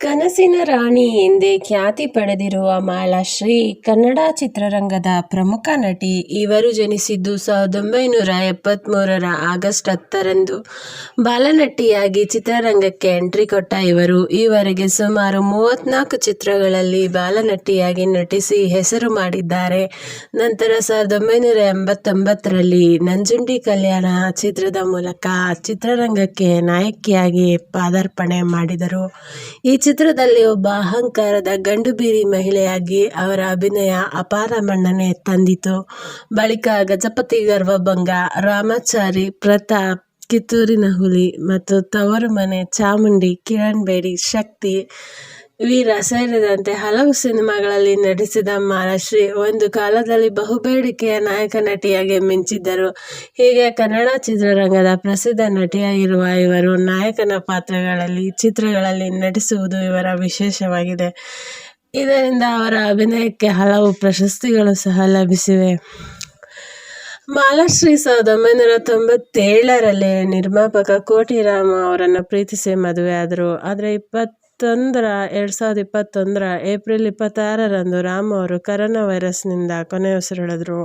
ಕನಸಿನ ರಾಣಿ ಎಂದೇ ಖ್ಯಾತಿ ಪಡೆದಿರುವ ಮಾಲಾಶ್ರೀ ಕನ್ನಡ ಚಿತ್ರರಂಗದ ಪ್ರಮುಖ ನಟಿ. ಇವರು ಜನಿಸಿದ್ದು ಸಾವಿರದ ಒಂಬೈನೂರ ಎಪ್ಪತ್ಮೂರರ ಆಗಸ್ಟ್ ಹತ್ತರಂದು. ಬಾಲನಟಿಯಾಗಿ ಚಿತ್ರರಂಗಕ್ಕೆ ಎಂಟ್ರಿ ಕೊಟ್ಟ ಇವರು ಈವರೆಗೆ ಸುಮಾರು ಮೂವತ್ನಾಲ್ಕು ಚಿತ್ರಗಳಲ್ಲಿ ಬಾಲನಟಿಯಾಗಿ ನಟಿಸಿ ಹೆಸರು ಮಾಡಿದ್ದಾರೆ. ನಂತರ ಸಾವಿರದ ಒಂಬೈನೂರ ಎಂಬತ್ತೊಂಬತ್ತರಲ್ಲಿ ನಂಜುಂಡಿ ಕಲ್ಯಾಣ ಚಿತ್ರದ ಮೂಲಕ ಚಿತ್ರರಂಗಕ್ಕೆ ನಾಯಕಿಯಾಗಿ ಪಾದಾರ್ಪಣೆ ಮಾಡಿದರು. ಈ ಚಿತ್ರದಲ್ಲಿ ಒಬ್ಬ ಅಹಂಕಾರದ ಗಂಡುಬೀರಿ ಮಹಿಳೆಯಾಗಿ ಅವರ ಅಭಿನಯ ಅಪಾರ ಮನ್ನಣೆ ತಂದಿತು. ಬಳಿಕ ಗಜಪತಿ ಗರ್ವಭಂಗ, ರಾಮಾಚಾರಿ, ಪ್ರತಾಪ್, ಕಿತ್ತೂರಿನ ಹುಲಿ ಮತ್ತು ತವರು ಮನೆ, ಚಾಮುಂಡಿ, ಕಿರಣ್ ಬೇಡಿ, ಶಕ್ತಿ, ವೀರ ಸೇರಿದಂತೆ ಹಲವು ಸಿನಿಮಾಗಳಲ್ಲಿ ನಟಿಸಿದ ಮಾಲಾಶ್ರೀ ಒಂದು ಕಾಲದಲ್ಲಿ ಬಹುಬೇಡಿಕೆಯ ನಾಯಕ ನಟಿಯಾಗಿ ಮಿಂಚಿದ್ದರು. ಹೀಗೆ ಕನ್ನಡ ಚಿತ್ರರಂಗದ ಪ್ರಸಿದ್ಧ ನಟಿಯಾಗಿರುವ ಇವರು ನಾಯಕನ ಪಾತ್ರಗಳಲ್ಲಿ, ಚಿತ್ರಗಳಲ್ಲಿ ನಟಿಸುವುದು ಇವರ ವಿಶೇಷವಾಗಿದೆ. ಇದರಿಂದ ಅವರ ಅಭಿನಯಕ್ಕೆ ಹಲವು ಪ್ರಶಸ್ತಿಗಳು ಸಹ ಲಭಿಸಿವೆ. ಮಾಲಾಶ್ರೀ ಸಾವಿರದ ಒಂಬೈನೂರ ತೊಂಬತ್ತೇಳರಲ್ಲಿ ನಿರ್ಮಾಪಕ ಕೋಟಿರಾಮ ಅವರನ್ನು ಪ್ರೀತಿಸಿ ಮದುವೆಯಾದರು. ಆದರೆ ಇಪ್ಪತ್ತೊಂದರ ಎರಡು ಸಾವಿರದ ಇಪ್ಪತ್ತೊಂದರ ಏಪ್ರಿಲ್ ಇಪ್ಪತ್ತಾರರಂದು ರಾಮ್ ಅವರು ಕರೋನಾ ವೈರಸ್ನಿಂದ ಕೊನೆಯುಸಿರೆಳೆದರು.